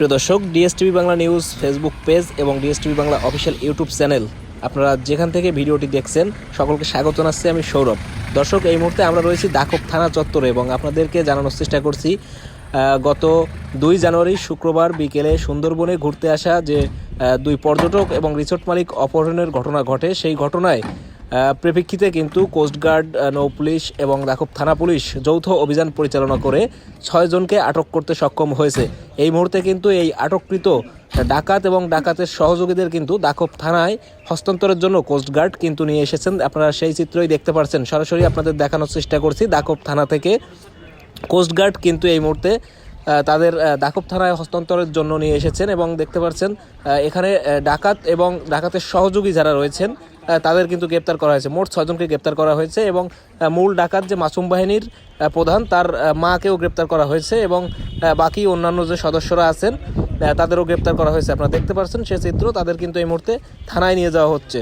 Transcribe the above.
প্রিয় দর্শক DSTV Bangla news Facebook page এবং DSTV Bangla official YouTube channel, আপনারা যেখান থেকে ভিডিওটি দেখছেন, সকলকে স্বাগত জানাচ্ছি আমি সৌরভ। দর্শক, এই মুহূর্তে আমরা রয়েছি দাকব থানা চত্বরে এবং আপনাদেরকে জানানোর চেষ্টা করছি গত দুই জানুয়ারি শুক্রবার বিকেলে সুন্দরবনে ঘুরতে আসা যে দুই পর্যটক এবং রিসোর্ট মালিক অপহরণের ঘটনা ঘটে, সেই ঘটনায় আহ, প্রেক্ষিতে কিন্তু কোস্টগার্ড নৌ পুলিশ এবং দাকব থানা পুলিশ যৌথ অভিযান পরিচালনা করে ছয়জনকে আটক করতে সক্ষম হয়েছে। এই মুহূর্তে কিন্তু এই আটককৃত ডাকাত এবং ডাকাতের সহযোগীদের কিন্তু দাকব থানায় হস্তান্তরের জন্য কোস্টগার্ড কিন্তু নিয়ে এসেছেন। আপনারা সেই চিত্রই দেখতে পাচ্ছেন সরাসরি আপনাদের দেখানোর চেষ্টা করছি দাকব থানা থেকে। কোস্টগার্ড কিন্তু এই মুহূর্তে তাদের দাকব থানায় হস্তান্তরের জন্য নিয়ে এসেছেন এবং দেখতে পাচ্ছেন এখানে ডাকাত এবং ডাকাতের সহযোগী যারা রয়েছেন তাদের কিন্তু গ্রেপ্তার করা হয়েছে। মোট ছজনকে গ্রেপ্তার করা হয়েছে এবং মূল ডাকাত যে মাসুম বাহিনীর প্রধান, তার মাকেও গ্রেপ্তার করা হয়েছে এবং বাকি অন্যান্য যে সদস্যরা আছেন তাদেরও গ্রেপ্তার করা হয়েছে। আপনারা দেখতে পাচ্ছেন সে চিত্র, তাদের কিন্তু এই মুহূর্তে থানায় নিয়ে যাওয়া হচ্ছে।